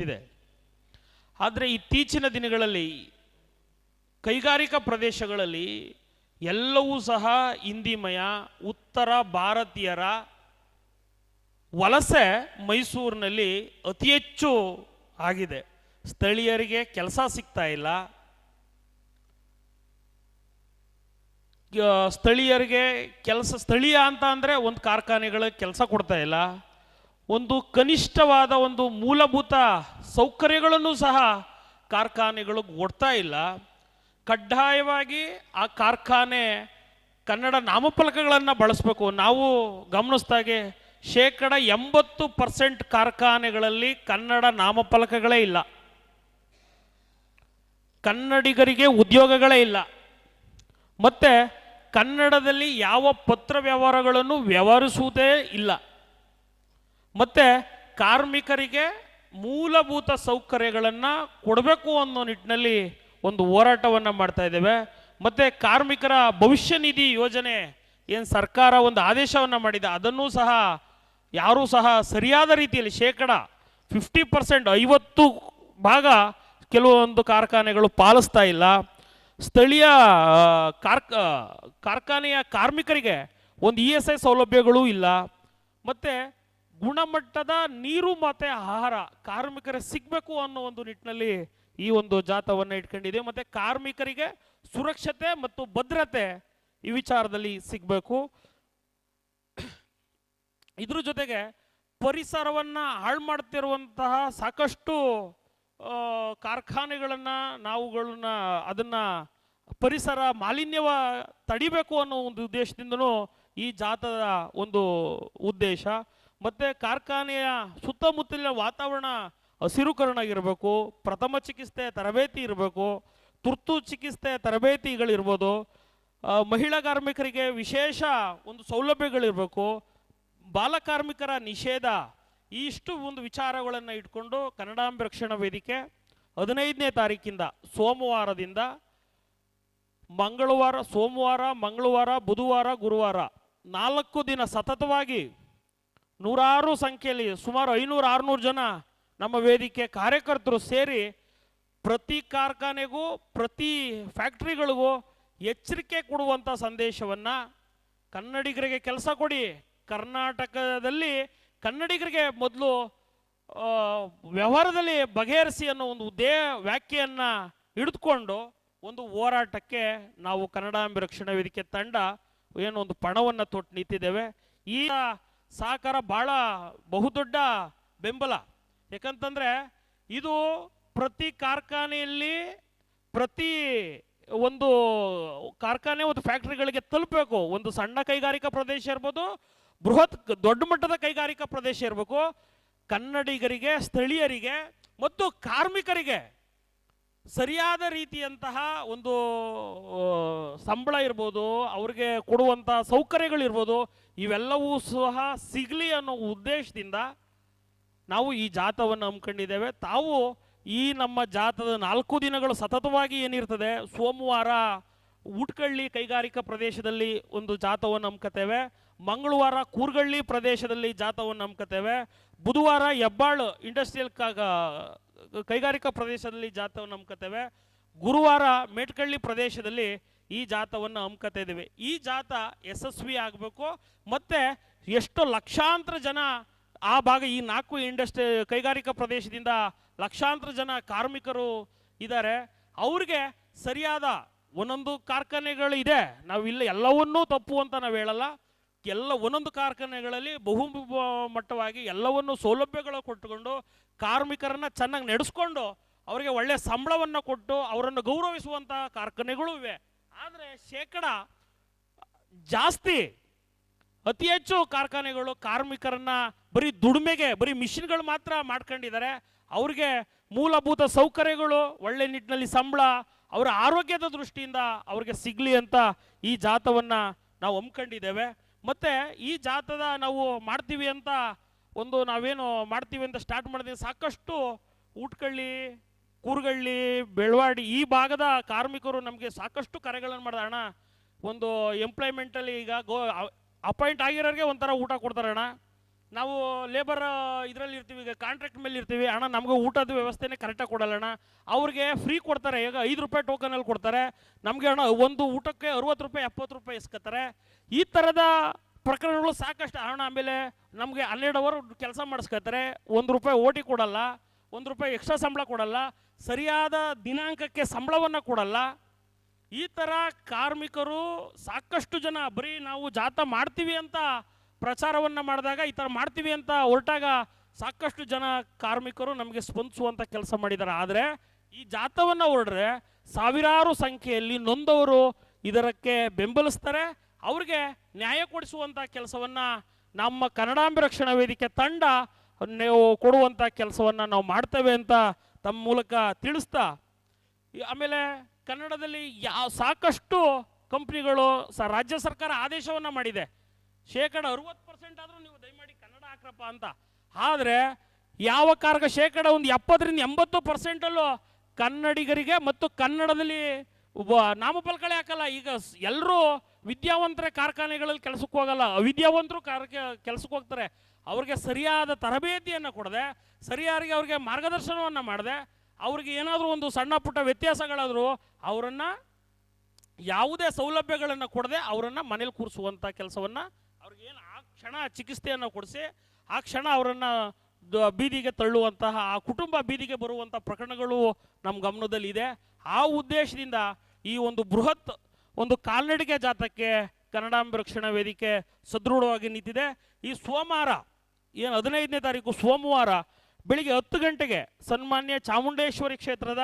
ಗೊತ್ತಿದೆ ಆದರೆ ಇತ್ತೀಚಿನ ದಿನಗಳಲ್ಲಿ, ಕೈಗಾರಿಕಾ ಪ್ರದೇಶಗಳಲ್ಲಿ ಎಲ್ಲವೂ ಸಹ ಹಿಂದಿಮಯ, ಉತ್ತರ ಭಾರತೀಯರ ವಲಸೆ ಮೈಸೂರಿನಲ್ಲಿ ಅತಿ ಹೆಚ್ಚು ಆಗಿದೆ. ಸ್ಥಳೀಯರಿಗೆ ಕೆಲಸ ಸಿಗ್ತಾ ಇಲ್ಲ. ಸ್ಥಳೀಯರಿಗೆ ಕೆಲಸ, ಸ್ಥಳೀಯ ಅಂತ ಅಂದರೆ ಒಂದು ಕಾರ್ಖಾನೆಗಳಿಗೆ ಕೆಲಸ ಕೊಡ್ತಾ ಇಲ್ಲ. ಒಂದು ಕನಿಷ್ಠವಾದ ಒಂದು ಮೂಲಭೂತ ಸೌಕರ್ಯಗಳನ್ನು ಸಹ ಕಾರ್ಖಾನೆಗಳು ಕೊಡ್ತಾ ಇಲ್ಲ. ಕಡ್ಡಾಯವಾಗಿ ಆ ಕಾರ್ಖಾನೆ ಕನ್ನಡ ನಾಮಫಲಕಗಳನ್ನು ಬಳಸಬೇಕು. ನಾವು ಗಮನಿಸ್ದಾಗೆ ಶೇಕಡ ಎಂಬತ್ತು ಪರ್ಸೆಂಟ್ ಕಾರ್ಖಾನೆಗಳಲ್ಲಿ ಕನ್ನಡ ನಾಮಫಲಕಗಳೇ ಇಲ್ಲ. ಕನ್ನಡಿಗರಿಗೆ ಉದ್ಯೋಗಗಳೇ ಇಲ್ಲ. ಮತ್ತೆ ಕನ್ನಡದಲ್ಲಿ ಯಾವ ಪತ್ರ ವ್ಯವಹಾರಗಳನ್ನು ವ್ಯವಹರಿಸುವುದೇ ಇಲ್ಲ. ಮತ್ತೆ ಕಾರ್ಮಿಕರಿಗೆ ಮೂಲಭೂತ ಸೌಕರ್ಯಗಳನ್ನು ಕೊಡಬೇಕು ಅನ್ನೋ ನಿಟ್ಟಿನಲ್ಲಿ ಒಂದು ಹೋರಾಟವನ್ನು ಮಾಡ್ತಾ ಇದ್ದೇವೆ. ಮತ್ತೆ ಕಾರ್ಮಿಕರ ಭವಿಷ್ಯ ನಿಧಿ ಯೋಜನೆ ಏನು ಸರ್ಕಾರ ಒಂದು ಆದೇಶವನ್ನು ಮಾಡಿದೆ, ಅದನ್ನೂ ಸಹ ಯಾರೂ ಸಹ ಸರಿಯಾದ ರೀತಿಯಲ್ಲಿ ಶೇಕಡ ಫಿಫ್ಟಿ ಪರ್ಸೆಂಟ್ ಐವತ್ತು ಭಾಗ ಕೆಲವೊಂದು ಕಾರ್ಖಾನೆಗಳು ಪಾಲಿಸ್ತಾ ಇಲ್ಲ. ಸ್ಥಳೀಯ ಕಾರ್ ಕಾರ್ಖಾನೆಯ ಕಾರ್ಮಿಕರಿಗೆ ಒಂದು ಇ ಎಸ್ ಐ ಸೌಲಭ್ಯಗಳೂ ಇಲ್ಲ. ಮತ್ತು ಗುಣಮಟ್ಟದ ನೀರು ಮತ್ತೆ ಆಹಾರ ಕಾರ್ಮಿಕರಿಗೆ ಸಿಗಬೇಕು ಅನ್ನೋ ಒಂದು ನಿಟ್ಟಿನಲ್ಲಿ ಈ ಒಂದು ಜಾಥವನ್ನು ಇಟ್ಕೊಂಡಿದೆ. ಮತ್ತು ಕಾರ್ಮಿಕರಿಗೆ ಸುರಕ್ಷತೆ ಮತ್ತು ಭದ್ರತೆ ಈ ವಿಚಾರದಲ್ಲಿ ಸಿಗಬೇಕು. ಇದ್ರ ಜೊತೆಗೆ ಪರಿಸರವನ್ನು ಹಾಳು ಮಾಡ್ತಿರುವಂತಹ ಸಾಕಷ್ಟು ಕಾರ್ಖಾನೆಗಳನ್ನ ನಾವುಗಳನ್ನ ಅದನ್ನು ಪರಿಸರ ಮಾಲಿನ್ಯವ ತಡಿಬೇಕು ಅನ್ನೋ ಒಂದು ಉದ್ದೇಶದಿಂದನೂ ಈ ಜಾಥದ ಒಂದು ಉದ್ದೇಶ. ಮತ್ತು ಕಾರ್ಖಾನೆಯ ಸುತ್ತಮುತ್ತಲಿನ ವಾತಾವರಣ ಹಸಿರುಕರಣ ಇರಬೇಕು ಪ್ರಥಮ ಚಿಕಿತ್ಸೆ ತರಬೇತಿ ಇರಬೇಕು, ತುರ್ತು ಚಿಕಿತ್ಸೆ ತರಬೇತಿಗಳಿರ್ಬೋದು ಮಹಿಳಾ ಕಾರ್ಮಿಕರಿಗೆ ವಿಶೇಷ ಒಂದು ಸೌಲಭ್ಯಗಳಿರಬೇಕು ಬಾಲಕಾರ್ಮಿಕರ ನಿಷೇಧ, ಇಷ್ಟು ಒಂದು ವಿಚಾರಗಳನ್ನು ಇಟ್ಕೊಂಡು ಕನ್ನಡಾಂಬ ರಕ್ಷಣಾ ವೇದಿಕೆ ಹದಿನೈದನೇ ತಾರೀಕಿಂದ ಸೋಮವಾರದಿಂದ ಮಂಗಳವಾರ, ಸೋಮವಾರ, ಮಂಗಳವಾರ, ಬುಧವಾರ, ಗುರುವಾರ ನಾಲ್ಕು ದಿನ ಸತತವಾಗಿ ನೂರಾರು ಸಂಖ್ಯೆಯಲ್ಲಿ ಸುಮಾರು ಐನೂರು ಆರುನೂರು ಜನ ನಮ್ಮ ವೇದಿಕೆ ಕಾರ್ಯಕರ್ತರು ಸೇರಿ ಪ್ರತಿ ಕಾರ್ಖಾನೆಗೂ, ಪ್ರತಿ ಫ್ಯಾಕ್ಟ್ರಿಗಳಿಗೂ ಎಚ್ಚರಿಕೆ ಕೊಡುವಂಥ ಸಂದೇಶವನ್ನು ಕನ್ನಡಿಗರಿಗೆ ಕೆಲಸ ಕೊಡಿ. ಕರ್ನಾಟಕದಲ್ಲಿ ಕನ್ನಡಿಗರಿಗೆ ಮೊದಲು ವ್ಯವಹಾರದಲ್ಲಿ ಬಗೆಹರಿಸಿ ಅನ್ನೋ ಒಂದು ಉದ್ದೇ ವ್ಯಾಖ್ಯೆಯನ್ನು ಹಿಡಿದುಕೊಂಡು ಒಂದು ಹೋರಾಟಕ್ಕೆ ನಾವು ಕನ್ನಡಾಂಬಿ ರಕ್ಷಣಾ ವೇದಿಕೆ ತಂಡ ಏನೋ ಒಂದು ಪಣವನ್ನು ತೊಟ್ಟು ನಿಂತಿದ್ದೇವೆ ಈ ಸಹಕಾರ ಭಾಳ ಬಹುದೊಡ್ಡ ಬೆಂಬಲ. ಯಾಕಂತಂದರೆ ಇದು ಪ್ರತಿ ಕಾರ್ಖಾನೆಯಲ್ಲಿ ಪ್ರತಿ ಒಂದು ಕಾರ್ಖಾನೆ ಒಂದು ಫ್ಯಾಕ್ಟ್ರಿಗಳಿಗೆ ತಲುಪಬೇಕು. ಒಂದು ಸಣ್ಣ ಕೈಗಾರಿಕಾ ಪ್ರದೇಶ ಇರ್ಬೋದು, ಬೃಹತ್ ದೊಡ್ಡ ಮಟ್ಟದ ಕೈಗಾರಿಕಾ ಪ್ರದೇಶ ಇರಬೇಕು. ಕನ್ನಡಿಗರಿಗೆ, ಸ್ಥಳೀಯರಿಗೆ ಮತ್ತು ಕಾರ್ಮಿಕರಿಗೆ ಸರಿಯಾದ ರೀತಿಯಂತಹ ಒಂದು ಸಂಬಳ ಇರ್ಬೋದು, ಅವ್ರಿಗೆ ಕೊಡುವಂಥ ಸೌಕರ್ಯಗಳಿರ್ಬೋದು, ಇವೆಲ್ಲವೂ ಸಹ ಸಿಗಲಿ ಅನ್ನೋ ಉದ್ದೇಶದಿಂದ ನಾವು ಈ ಜಾತವನ್ನು ಹಮ್ಮಿಕೊಂಡಿದ್ದೇವೆ. ತಾವು ಈ ನಮ್ಮ ಜಾತದ ನಾಲ್ಕು ದಿನಗಳು ಸತತವಾಗಿ ಏನಿರ್ತದೆ, ಸೋಮವಾರ ಉಟ್ಕಳ್ಳಿ ಕೈಗಾರಿಕಾ ಪ್ರದೇಶದಲ್ಲಿ ಒಂದು ಜಾತವನ್ನು ಹಮ್ಮಿಕತ್ತೇವೆ. ಮಂಗಳವಾರ ಕೂರ್ಗಳ್ಳಿ ಪ್ರದೇಶದಲ್ಲಿ ಜಾತವನ್ನು ಹಮ್ಮಿಕತ್ತೇವೆ. ಬುಧವಾರ ಹೆಬ್ಬಾಳು ಇಂಡಸ್ಟ್ರಿಯಲ್ ಕೈಗಾರಿಕಾ ಪ್ರದೇಶದಲ್ಲಿ ಜಾಥವನ್ನು ಹಮ್ಮಿಕತ್ತೇವೆ ಗುರುವಾರ ಮೇಟ್ಕಳ್ಳಿ ಪ್ರದೇಶದಲ್ಲಿ ಈ ಜಾಥವನ್ನು ಹಮ್ಮಿಕತ್ತಾ ಇದ್ದೇವೆ. ಈ ಜಾಥ ಯಶಸ್ವಿ ಆಗಬೇಕು. ಮತ್ತೆ ಎಷ್ಟು ಲಕ್ಷಾಂತರ ಜನ ಆ ಭಾಗ ಈ ನಾಲ್ಕು ಇಂಡಸ್ಟ್ರಿ ಕೈಗಾರಿಕಾ ಪ್ರದೇಶದಿಂದ ಲಕ್ಷಾಂತರ ಜನ ಕಾರ್ಮಿಕರು ಇದ್ದಾರೆ. ಅವ್ರಿಗೆ ಸರಿಯಾದ ಒಂದೊಂದು ಕಾರ್ಖಾನೆಗಳು ಇದೆ. ನಾವು ಇಲ್ಲ ಎಲ್ಲವನ್ನೂ ತಪ್ಪು ಅಂತ ನಾವು ಹೇಳಲ್ಲ. ಎಲ್ಲ ಒಂದೊಂದು ಕಾರ್ಖಾನೆಗಳಲ್ಲಿ ಬಹು ಮಟ್ಟವಾಗಿ ಎಲ್ಲವನ್ನು ಸೌಲಭ್ಯಗಳು ಕೊಟ್ಟುಕೊಂಡು ಕಾರ್ಮಿಕರನ್ನ ಚೆನ್ನಾಗಿ ನಡೆಸ್ಕೊಂಡು ಅವರಿಗೆ ಒಳ್ಳೆಯ ಸಂಬಳವನ್ನು ಕೊಟ್ಟು ಅವರನ್ನು ಗೌರವಿಸುವಂತಹ ಕಾರ್ಖಾನೆಗಳು ಇವೆ. ಆದರೆ ಶೇಕಡ ಜಾಸ್ತಿ, ಅತಿ ಹೆಚ್ಚು ಕಾರ್ಖಾನೆಗಳು ಕಾರ್ಮಿಕರನ್ನ ಬರೀ ದುಡಿಮೆಗೆ, ಬರೀ ಮಿಷಿನ್ಗಳು ಮಾತ್ರ ಮಾಡ್ಕೊಂಡಿದ್ದಾರೆ. ಅವ್ರಿಗೆ ಮೂಲಭೂತ ಸೌಕರ್ಯಗಳು, ಒಳ್ಳೆ ನಿಟ್ಟಿನಲ್ಲಿ ಸಂಬಳ, ಅವರ ಆರೋಗ್ಯದ ದೃಷ್ಟಿಯಿಂದ ಅವ್ರಿಗೆ ಸಿಗಲಿ ಅಂತ ಈ ಜಾತವನ್ನ ನಾವು ಹಮ್ಮಿಕೊಂಡಿದ್ದೇವೆ ಮತ್ತು ಈ ಜಾತದ ನಾವು ಮಾಡ್ತೀವಿ ಅಂತ ಒಂದು ನಾವೇನು ಮಾಡ್ತೀವಿ ಅಂತ ಸ್ಟಾರ್ಟ್ ಮಾಡಿದ್ವಿ ಸಾಕಷ್ಟು ಊಟ್ಕಳ್ಳಿ, ಕೂರ್ಗಳ್ಳಿ, ಬೆಳವಾಡಿ ಈ ಭಾಗದ ಕಾರ್ಮಿಕರು ನಮಗೆ ಸಾಕಷ್ಟು ಕರೆಗಳನ್ನು ಮಾಡಿದ ಅಣ್ಣ, ಒಂದು ಎಂಪ್ಲಾಯ್ಮೆಂಟಲ್ಲಿ ಈಗ ಗೋ ಅಪಾಯಿಂಟ್ ಆಗಿರೋರಿಗೆ ಒಂಥರ ಊಟ ಕೊಡ್ತಾರೆ ಅಣ್ಣ. ನಾವು ಲೇಬರ್ ಇದರಲ್ಲಿ ಇರ್ತೀವಿ, ಈಗ ಕಾಂಟ್ರಾಕ್ಟ್ ಮೇಲೆ ಇರ್ತೀವಿ. ಅಣ್ಣ, ನಮಗೆ ಊಟದ ವ್ಯವಸ್ಥೆನೇ ಕರೆಕ್ಟಾಗಿ ಕೊಡಲ್ಲ ಅಣ್ಣ. ಅವ್ರಿಗೆ ಫ್ರೀ ಕೊಡ್ತಾರೆ. ಈಗ ಐದು ರೂಪಾಯಿ ಟೋಕನಲ್ಲಿ ಕೊಡ್ತಾರೆ. ನಮಗೆ ಅಣ್ಣ, ಒಂದು ಊಟಕ್ಕೆ ಅರುವತ್ತು ರೂಪಾಯಿ, ಎಪ್ಪತ್ತು ರೂಪಾಯಿ ಇಸ್ಕೊತಾರೆ. ಈ ಥರದ ಪ್ರಕರಣಗಳು ಸಾಕಷ್ಟು ಅಣ್ಣ, ಆಮೇಲೆ ನಮಗೆ ಹನ್ನೆರಡು ಅವರ್ ಕೆಲಸ ಮಾಡಿಸ್ಕೊತಾರೆ. ಒಂದು ರೂಪಾಯಿ ಓಟಿ ಕೊಡಲ್ಲ, ಒಂದು ರೂಪಾಯಿ ಎಕ್ಸ್ಟ್ರಾ ಸಂಬಳ ಕೊಡಲ್ಲ, ಸರಿಯಾದ ದಿನಾಂಕಕ್ಕೆ ಸಂಬಳವನ್ನು ಕೊಡಲ್ಲ. ಈ ಥರ ಕಾರ್ಮಿಕರು ಸಾಕಷ್ಟು ಜನ ಬರೀ ನಾವು ಜಾಥಾ ಮಾಡ್ತೀವಿ ಅಂತ ಪ್ರಚಾರವನ್ನು ಮಾಡಿದಾಗ ಈ ಥರ ಮಾಡ್ತೀವಿ ಅಂತ ಹೊರಟಾಗ ಸಾಕಷ್ಟು ಜನ ಕಾರ್ಮಿಕರು ನಮಗೆ ಸ್ಪಂದಿಸುವಂಥ ಕೆಲಸ ಮಾಡಿದ್ದಾರೆ ಆದರೆ ಈ ಜಾಥವನ್ನು ಹೊರಡ್ರೆ ಸಾವಿರಾರು ಸಂಖ್ಯೆಯಲ್ಲಿ ನೊಂದವರು ಇದರಕ್ಕೆ ಬೆಂಬಲಿಸ್ತಾರೆ. ಅವ್ರಿಗೆ ನ್ಯಾಯ ಕೊಡಿಸುವಂಥ ಕೆಲಸವನ್ನು ನಮ್ಮ ಕನ್ನಡಾಂಬಿ ರಕ್ಷಣಾ ವೇದಿಕೆ ತಂಡ ನೀವು ಕೊಡುವಂಥ ಕೆಲಸವನ್ನು ನಾವು ಮಾಡ್ತೇವೆ ಅಂತ ತಮ್ಮ ಮೂಲಕ ತಿಳಿಸ್ತಾ ಆಮೇಲೆ ಕನ್ನಡದಲ್ಲಿ ಯಾವ ಸಾಕಷ್ಟು ಕಂಪ್ನಿಗಳು ಸ ರಾಜ್ಯ ಸರ್ಕಾರ ಆದೇಶವನ್ನು ಮಾಡಿದೆ. ಶೇಕಡ ಅರುವತ್ತು ಪರ್ಸೆಂಟ್ ಆದರೂ ನೀವು ದಯಮಾಡಿ ಕನ್ನಡ ಹಾಕ್ರಪ್ಪ ಅಂತ. ಆದರೆ ಯಾವ ಕಾರಕ ಶೇಕಡ ಒಂದು ಎಪ್ಪತ್ತರಿಂದ ಎಂಬತ್ತು ಪರ್ಸೆಂಟಲ್ಲೂ ಕನ್ನಡಿಗರಿಗೆ ಮತ್ತು ಕನ್ನಡದಲ್ಲಿ ನಾಮಫಲಕಳೆ ಹಾಕಲ್ಲ. ಈಗ ಎಲ್ಲರೂ ವಿದ್ಯಾವಂತರ ಕಾರ್ಖಾನೆಗಳಲ್ಲಿ ಕೆಲಸಕ್ಕೆ ಹೋಗಲ್ಲ. ಅವಿದ್ಯಾವಂತರು ಕಾರ ಕೆಲಸಕ್ಕೆ ಹೋಗ್ತಾರೆ. ಅವ್ರಿಗೆ ಸರಿಯಾದ ತರಬೇತಿಯನ್ನು ಕೊಡದೆ, ಸರಿಯಾಗಿ ಅವ್ರಿಗೆ ಮಾರ್ಗದರ್ಶನವನ್ನು ಮಾಡದೆ, ಅವ್ರಿಗೆ ಏನಾದರೂ ಒಂದು ಸಣ್ಣ ಪುಟ್ಟ ವ್ಯತ್ಯಾಸಗಳಾದರೂ ಅವರನ್ನು ಯಾವುದೇ ಸೌಲಭ್ಯಗಳನ್ನು ಕೊಡದೆ ಅವರನ್ನು ಮನೇಲಿ ಕೂರಿಸುವಂಥ ಕೆಲಸವನ್ನು ಅವ್ರಿಗೆ ಏನು ಆ ಕ್ಷಣ ಚಿಕಿತ್ಸೆಯನ್ನು ಕೊಡಿಸಿ, ಆ ಕ್ಷಣ ಅವರನ್ನು ಬೀದಿಗೆ ತಳ್ಳುವಂತಹ, ಆ ಕುಟುಂಬ ಬೀದಿಗೆ ಬರುವಂಥ ಪ್ರಕರಣಗಳು ನಮ್ಮ ಗಮನದಲ್ಲಿದೆ. ಆ ಉದ್ದೇಶದಿಂದ ಈ ಒಂದು ಬೃಹತ್ ಒಂದು ಕಾಲ್ನಡಿಗೆ ಜಾತಕ್ಕೆ ಕನ್ನಡಾಂಬ ರಕ್ಷಣಾ ವೇದಿಕೆ ಸದೃಢವಾಗಿ ನಿಂತಿದೆ. ಈ ಸೋಮವಾರ, ಏನು ಹದಿನೈದನೇ ತಾರೀಕು ಸೋಮವಾರ ಬೆಳಿಗ್ಗೆ ಹತ್ತು ಗಂಟೆಗೆ ಸನ್ಮಾನ್ಯ ಚಾಮುಂಡೇಶ್ವರಿ ಕ್ಷೇತ್ರದ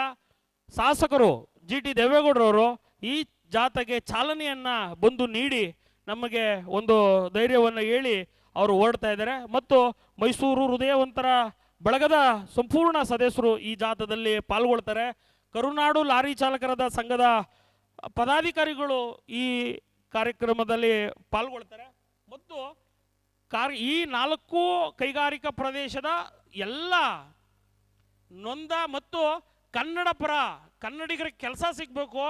ಶಾಸಕರು ಜಿ ಟಿ ದೇವೇಗೌಡರವರು ಈ ಜಾಥಾಗೆ ಚಾಲನೆಯನ್ನು ಬಂದು ನೀಡಿ ನಮಗೆ ಒಂದು ಧೈರ್ಯವನ್ನು ಹೇಳಿ ಅವರು ಓಡ್ತಾ ಇದ್ದಾರೆ. ಮತ್ತು ಮೈಸೂರು ಹೃದಯವಂತರ ಬಳಗದ ಸಂಪೂರ್ಣ ಸದಸ್ಯರು ಈ ಜಾಥಾದಲ್ಲಿ ಪಾಲ್ಗೊಳ್ತಾರೆ. ಕರುನಾಡು ಲಾರಿ ಚಾಲಕರದ ಸಂಘದ ಪದಾಧಿಕಾರಿಗಳು ಈ ಕಾರ್ಯಕ್ರಮದಲ್ಲಿ ಪಾಲ್ಗೊಳ್ತಾರೆ. ಮತ್ತು ಕಾರ್ ಈ ನಾಲ್ಕು ಕೈಗಾರಿಕಾ ಪ್ರದೇಶದ ಎಲ್ಲ ನೊಂದ ಮತ್ತು ಕನ್ನಡ ಪರ ಕನ್ನಡಿಗರಿಗೆ ಕೆಲಸ ಸಿಗಬೇಕು.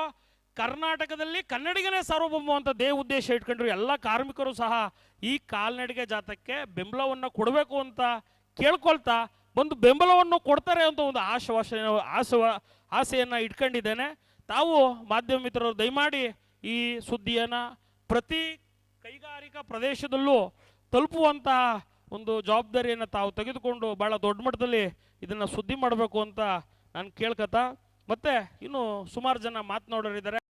ಕರ್ನಾಟಕದಲ್ಲಿ ಕನ್ನಡಿಗನೇ ಸಾರ್ವಭೌಮ ಅಂತ ದೇ ಉದ್ದೇಶ ಇಟ್ಕೊಂಡ್ರು ಎಲ್ಲ ಕಾರ್ಮಿಕರು ಸಹ ಈ ಕಾಲ್ನಡಿಗೆ ಜಾತಕ್ಕೆ ಬೆಂಬಲವನ್ನು ಕೊಡಬೇಕು ಅಂತ ಕೇಳ್ಕೊಳ್ತಾ ಒಂದು ಬೆಂಬಲವನ್ನು ಕೊಡ್ತಾರೆ ಅಂತ ಒಂದು ಆಶವಾಸ ಆಶವ ಆಸೆಯನ್ನು ಇಟ್ಕೊಂಡಿದ್ದೇನೆ. ತಾವು ಮಾಧ್ಯಮ ಮಿತ್ರರು ದಯಮಾಡಿ ಈ ಸುದ್ದಿಯನ್ನು ಪ್ರತಿ ಕೈಗಾರಿಕಾ ಪ್ರದೇಶದಲ್ಲೂ ತಲುಪುವಂತಹ ಒಂದು ಜವಾಬ್ದಾರಿಯನ್ನು ತಾವು ತೆಗೆದುಕೊಂಡು ಭಾಳ ದೊಡ್ಡ ಮಟ್ಟದಲ್ಲಿ ಇದನ್ನು ಸುದ್ದಿ ಮಾಡಬೇಕು ಅಂತ ನಾನು ಕೇಳ್ಕತ್ತ ಮತ್ತೆ ಇನ್ನು ಸುಮಾರು ಜನ ಮಾತನಾಡೋರಿದ್ದಾರೆ.